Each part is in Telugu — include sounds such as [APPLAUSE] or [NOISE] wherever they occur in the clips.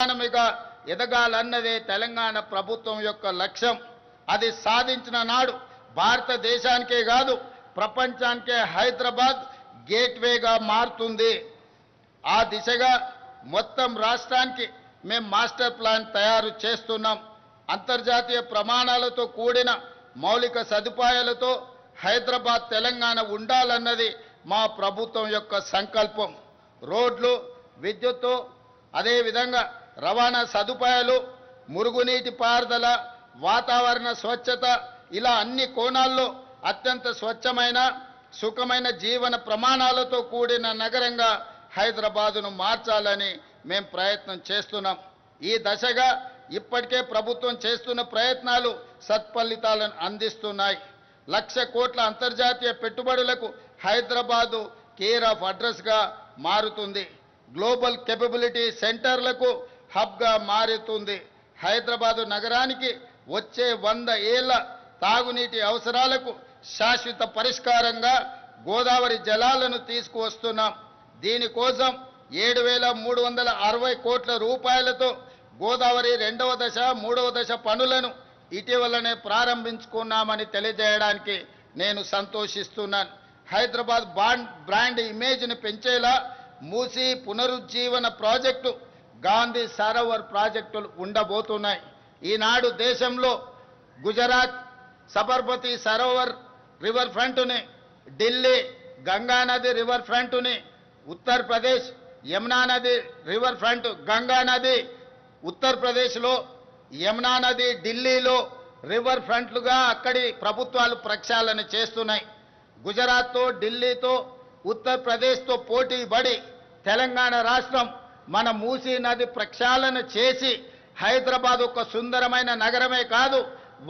ఎకానమీగా ఎదగాలన్నదే తెలంగాణ ప్రభుత్వం యొక్క లక్ష్యం. అది సాధించిన నాడు భారతదేశానికే కాదు ప్రపంచానికే హైదరాబాద్ గేట్వేగా మారుతుంది. ఆ దిశగా మొత్తం రాష్ట్రానికి మేము మాస్టర్ ప్లాన్ తయారు చేస్తున్నాం. అంతర్జాతీయ ప్రమాణాలతో కూడిన మౌలిక సదుపాయాలతో హైదరాబాద్ తెలంగాణ ఉండాలన్నది మా ప్రభుత్వం యొక్క సంకల్పం. రోడ్లు విద్యుత్తు అదేవిధంగా రవాణా సదుపాయాలు మురుగునీటి పారుదల వాతావరణ స్వచ్ఛత ఇలా అన్ని కోణాల్లో అత్యంత స్వచ్ఛమైన సుఖమైన జీవన ప్రమాణాలతో కూడిన నగరంగా హైదరాబాదును మార్చాలని మేము ప్రయత్నం చేస్తున్నాం. ఈ దశగా ఇప్పటికే ప్రభుత్వం చేస్తున్న ప్రయత్నాలు సత్ఫలితాలను అందిస్తున్నాయి. లక్ష కోట్ల అంతర్జాతీయ పెట్టుబడులకు హైదరాబాదు కేర్ ఆఫ్ అడ్రస్గా మారుతుంది. గ్లోబల్ కెపబిలిటీ సెంటర్లకు హబ్గా మారుతుంది. హైదరాబాదు నగరానికి వచ్చే వంద ఏళ్ళ తాగునీటి అవసరాలకు శాశ్వత పరిష్కారంగా గోదావరి జలాలను తీసుకువస్తున్నాం. దీనికోసం ఏడు వేల మూడు వందల అరవై కోట్ల రూపాయలతో గోదావరి రెండవ దశ మూడవ దశ పనులను ఇటీవలనే ప్రారంభించుకున్నామని తెలియజేయడానికి నేను సంతోషిస్తున్నాను. హైదరాబాద్ బాండ్ బ్రాండ్ ఇమేజ్ని పెంచేలా మూసి పునరుజ్జీవన ప్రాజెక్టు గాంధీ సరోవర్ ప్రాజెక్టులు ఉండబోతున్నాయి. ఈనాడు దేశంలో గుజరాత్ సబర్మతి సరోవర్ రివర్ ఫ్రంట్ని ఢిల్లీ గంగా నది రివర్ ఫ్రంట్ని ఉత్తరప్రదేశ్ యమునా నది రివర్ ఫ్రంట్ గంగా నది ఉత్తరప్రదేశ్లో యమునా నది ఢిల్లీలో రివర్ ఫ్రంట్లుగా అక్కడి ప్రభుత్వాలు ప్రక్షాళన చేస్తున్నాయి. గుజరాత్తో ఢిల్లీతో ఉత్తరప్రదేశ్తో పోటీ పడి తెలంగాణ రాష్ట్రం మన మూసీ నది ప్రక్షాళన చేసి హైదరాబాద్ ఒక సుందరమైన నగరమే కాదు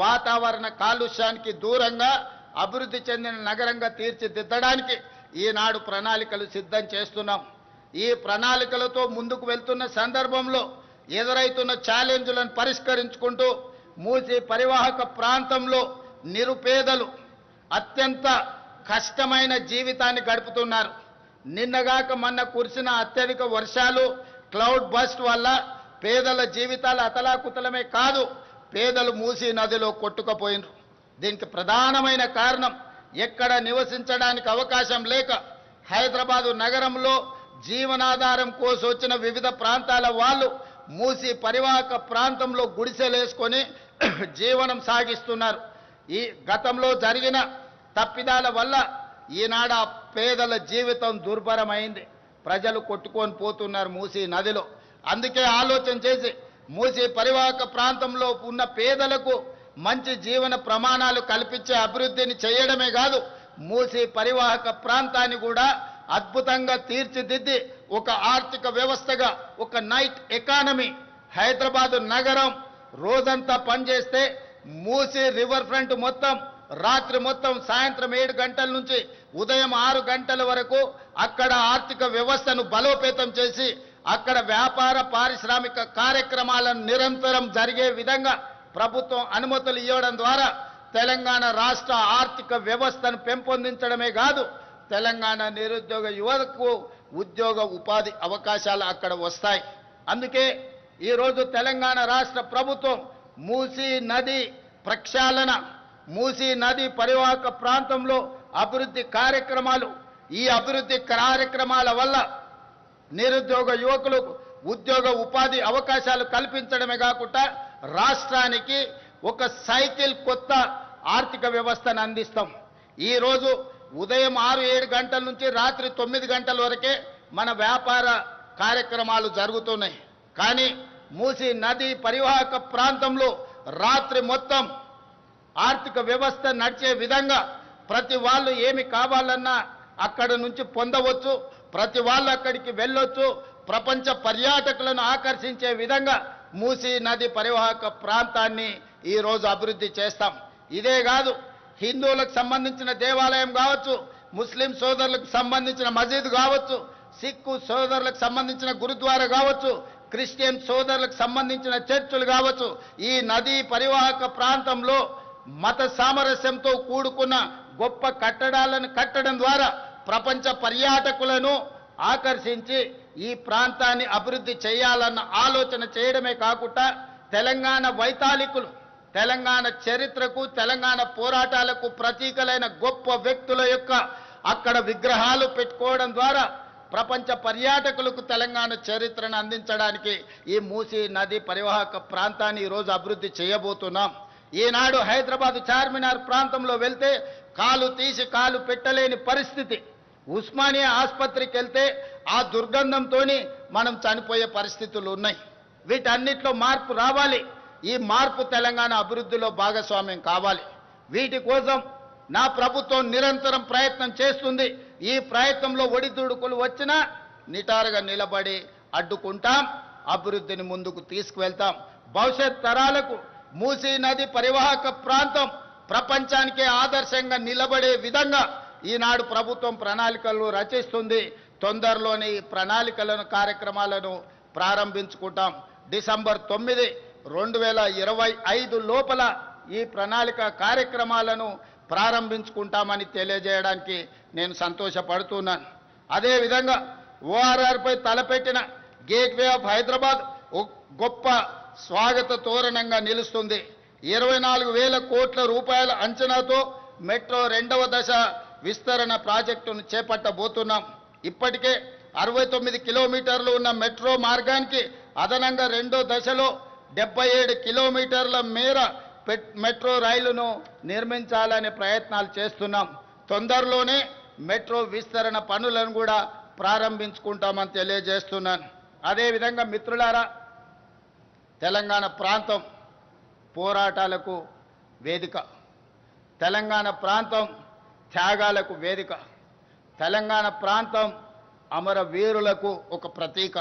వాతావరణ కాలుష్యానికి దూరంగా అభివృద్ధి చెందిన నగరంగా తీర్చిదిద్దడానికి ఈనాడు ప్రణాళికలు సిద్ధం చేస్తున్నాం. ఈ ప్రణాళికలతో ముందుకు వెళ్తున్న సందర్భంలో ఎదురైతున్న ఛాలెంజ్లను పరిష్కరించుకుంటూ మూసి పరివాహక ప్రాంతంలో నిరుపేదలు అత్యంత కష్టమైన జీవితాన్ని గడుపుతున్నారు. నిన్నగాక మొన్న కురిసిన అత్యధిక వర్షాలు క్లౌడ్ బస్ట్ వల్ల పేదల జీవితాలు అతలాకుతలమే కాదు పేదలు మూసి నదిలో కొట్టుకుపోయినరు. దీనికి ప్రధానమైన కారణం ఎక్కడ నివసించడానికి అవకాశం లేక హైదరాబాదు నగరంలో జీవనాధారం కోసం వచ్చిన వివిధ ప్రాంతాల వాళ్ళు మూసి పరివాహక ప్రాంతంలో గుడిసెలేసుకొని [CLEARS THROAT] జీవనం సాగిస్తున్నారు. ఈ గతంలో జరిగిన తప్పిదాల వల్ల ఈనాడు పేదల జీవితం దుర్భరమైంది. ప్రజలు కొట్టుకొని పోతున్నారు మూసీ నదిలో. అందుకే ఆలోచన చేసి మూసి పరివాహక ప్రాంతంలో ఉన్న పేదలకు మంచి జీవన ప్రమాణాలు కల్పించే అభివృద్ధిని చేయడమే కాదు మూసీ పరివాహక ప్రాంతాన్ని కూడా అద్భుతంగా తీర్చిదిద్ది ఒక ఆర్థిక వ్యవస్థగా ఒక నైట్ ఎకానమీ హైదరాబాదు నగరం రోజంతా పనిచేస్తే మూసీ రివర్ ఫ్రంట్ మొత్తం రాత్రి మొత్తం సాయంత్రం ఏడు గంటల నుంచి ఉదయం ఆరు గంటల వరకు అక్కడ ఆర్థిక వ్యవస్థను బలోపేతం చేసి అక్కడ వ్యాపార పారిశ్రామిక కార్యక్రమాలను నిరంతరం జరిగే విధంగా ప్రభుత్వం అనుమతులు ఇవ్వడం ద్వారా తెలంగాణ రాష్ట్ర ఆర్థిక వ్యవస్థను పెంపొందించడమే కాదు తెలంగాణ నిరుద్యోగ యువతకు ఉద్యోగ ఉపాధి అవకాశాలు అక్కడ వస్తాయి. అందుకే ఈరోజు తెలంగాణ రాష్ట్ర ప్రభుత్వం మూసీ నది ప్రక్షాళన మూసీ నది పరివాహక ప్రాంతంలో అభివృద్ధి కార్యక్రమాలు ఈ అభివృద్ధి కార్యక్రమాల వల్ల నిరుద్యోగ యువకులకు ఉద్యోగ ఉపాధి అవకాశాలు కల్పించడమే కాకుండా రాష్ట్రానికి ఒక సైకిల్ కొత్త ఆర్థిక వ్యవస్థను అందిస్తాం. ఈరోజు ఉదయం ఆరు ఏడు గంటల నుంచి రాత్రి తొమ్మిది గంటల వరకే మన వ్యాపార కార్యక్రమాలు జరుగుతున్నాయి. కానీ మూసి నది పరివాహక ప్రాంతంలో రాత్రి మొత్తం ఆర్థిక వ్యవస్థ నడిచే విధంగా ప్రతి వాళ్ళు ఏమి కావాలన్నా అక్కడ నుంచి పొందవచ్చు. ప్రతి వాళ్ళు అక్కడికి వెళ్ళొచ్చు. ప్రపంచ పర్యాటకులను ఆకర్షించే విధంగా మూసీ నది పరివాహక ప్రాంతాన్ని ఈరోజు అభివృద్ధి చేస్తాం. ఇదే కాదు హిందువులకు సంబంధించిన దేవాలయం కావచ్చు ముస్లిం సోదరులకు సంబంధించిన మసీద్ కావచ్చు సిక్కు సోదరులకు సంబంధించిన గురుద్వారా కావచ్చు క్రిస్టియన్ సోదరులకు సంబంధించిన చర్చిలు కావచ్చు ఈ నదీ పరివాహక ప్రాంతంలో మత సామరస్యంతో కూడుకున్న గొప్ప కట్టడాలను కట్టడం ద్వారా ప్రపంచ పర్యాటకులను ఆకర్షించి ఈ ప్రాంతాన్ని అభివృద్ధి చేయాలన్న ఆలోచన చేయడమే కాకుండా తెలంగాణ వైతాళికులు తెలంగాణ చరిత్రకు తెలంగాణ పోరాటాలకు ప్రతీకలైన గొప్ప వ్యక్తుల యొక్క అక్కడ విగ్రహాలు పెట్టుకోవడం ద్వారా ప్రపంచ పర్యాటకులకు తెలంగాణ చరిత్రను అందించడానికి ఈ మూసీ నది పరివాహక ప్రాంతాన్ని ఈరోజు అభివృద్ధి చేయబోతున్నాం. ఈనాడు హైదరాబాద్ చార్మినార్ ప్రాంతంలో వెళ్తే కాలు తీసి కాలు పెట్టలేని పరిస్థితి. ఉస్మానియా ఆసుపత్రికి వెళ్తే ఆ దుర్గంధంతో మనం చనిపోయే పరిస్థితులు ఉన్నాయి వీటన్నిటిలో మార్పు రావాలి. ఈ మార్పు తెలంగాణ అభివృద్ధిలో భాగస్వామ్యం కావాలి. వీటి కోసం నా ప్రభుత్వం నిరంతరం ప్రయత్నం చేస్తుంది. ఈ ప్రయత్నంలో ఒడిదుడుకులు వచ్చినా నిటారుగా నిలబడి అడ్డుకుంటాం. అభివృద్ధిని ముందుకు తీసుకువెళ్తాం. భవిష్యత్ తరాలకు మూసీ నది పరివాహక ప్రాంతం ప్రపంచానికే ఆదర్శంగా నిలబడే విధంగా ఈనాడు ప్రభుత్వం ప్రణాళికలు రచిస్తుంది. తొందరలోనే ఈ ప్రణాళికలను కార్యక్రమాలను ప్రారంభించుకుంటాం. డిసెంబర్ తొమ్మిది రెండు వేల ఇరవై ఐదు లోపల ఈ ప్రణాళిక కార్యక్రమాలను ప్రారంభించుకుంటామని తెలియజేయడానికి నేను సంతోషపడుతున్నాను. అదేవిధంగా ఓఆర్ఆర్పై తలపెట్టిన గేట్వే ఆఫ్ హైదరాబాద్ గొప్ప స్వాగత తోరణంగా నిలుస్తుంది. ఇరవై నాలుగు వేల కోట్ల రూపాయల అంచనాతో మెట్రో రెండవ దశ విస్తరణ ప్రాజెక్టును చేపట్టబోతున్నాం. ఇప్పటికే అరవై తొమ్మిది కిలోమీటర్లు ఉన్న మెట్రో మార్గానికి అదనంగా రెండో దశలో డెబ్బై ఏడు కిలోమీటర్ల మేర పెట్- మెట్రో రైలును నిర్మించాలనే ప్రయత్నాలు చేస్తున్నాం. తొందరలోనే మెట్రో విస్తరణ పనులను కూడా ప్రారంభించుకుంటామని తెలియజేస్తున్నాను. అదేవిధంగా మిత్రులారా తెలంగాణ ప్రాంతం పోరాటాలకు వేదిక. తెలంగాణ ప్రాంతం త్యాగాలకు వేదిక. తెలంగాణ ప్రాంతం అమరవీరులకు ఒక ప్రతీక.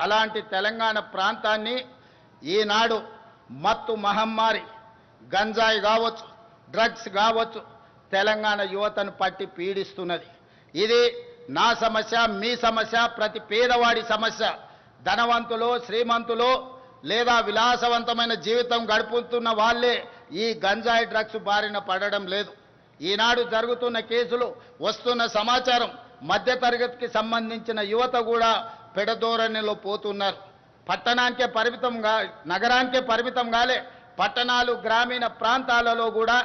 అలాంటి తెలంగాణ ప్రాంతాన్ని ఈనాడు మత్తు మహమ్మారి గంజాయి కావచ్చు డ్రగ్స్ కావచ్చు తెలంగాణ యువతను పట్టి పీడిస్తున్నది. ఇది నా సమస్య మీ సమస్య ప్రతి పేదవాడి సమస్య. ధనవంతులు శ్రీమంతులు లేదా విలాసవంతమైన జీవితం గడుపుతున్న వాళ్ళే ఈ గంజాయి డ్రగ్స్ బారిన పడడం లేదు. ఈనాడు జరుగుతున్న కేసులు వస్తున్న సమాచారం మధ్యతరగతికి సంబంధించిన యువత కూడా పెడధోరణిలో పోతున్నారు. పట్టణానికే పరిమితం కా నగరానికే పరిమితం కాలే పట్టణాలు గ్రామీణ ప్రాంతాలలో కూడా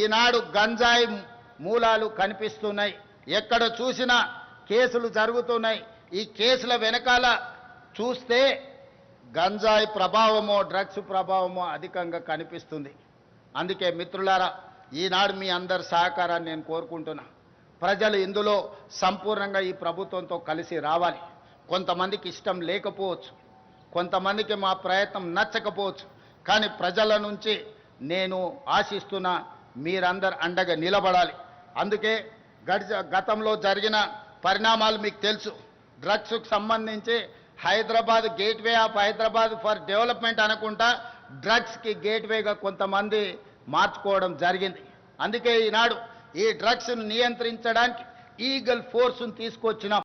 ఈనాడు గంజాయి మూలాలు కనిపిస్తున్నాయి. ఎక్కడ చూసినా కేసులు జరుగుతున్నాయి. ఈ కేసుల వెనకాల చూస్తే గంజాయి ప్రభావమో డ్రగ్స్ ప్రభావమో అధికంగా కనిపిస్తుంది. అందుకే మిత్రులారా ఈనాడు మీ అందరి సహకారాన్ని నేను కోరుకుంటున్నా. ప్రజలు ఇందులో సంపూర్ణంగా ఈ ప్రభుత్వంతో కలిసి రావాలి. కొంతమందికి ఇష్టం లేకపోవచ్చు. కొంతమందికి మా ప్రయత్నం నచ్చకపోవచ్చు. కానీ ప్రజల నుంచి నేను ఆశిస్తున్న మీరందరు అండగా నిలబడాలి. అందుకే గడిచ గతంలో జరిగిన పరిణామాలు మీకు తెలుసు. డ్రగ్స్కు సంబంధించి Hyderabad gateway of Hyderabad for development అనుకుంటా డ్రగ్స్కి గేట్వేగా కొంతమంది మార్చుకోవడం జరిగింది. అందుకే ఈనాడు ఈ డ్రగ్స్ను నియంత్రించడానికి ఈగల్ ఫోర్స్ను తీసుకొచ్చినాం.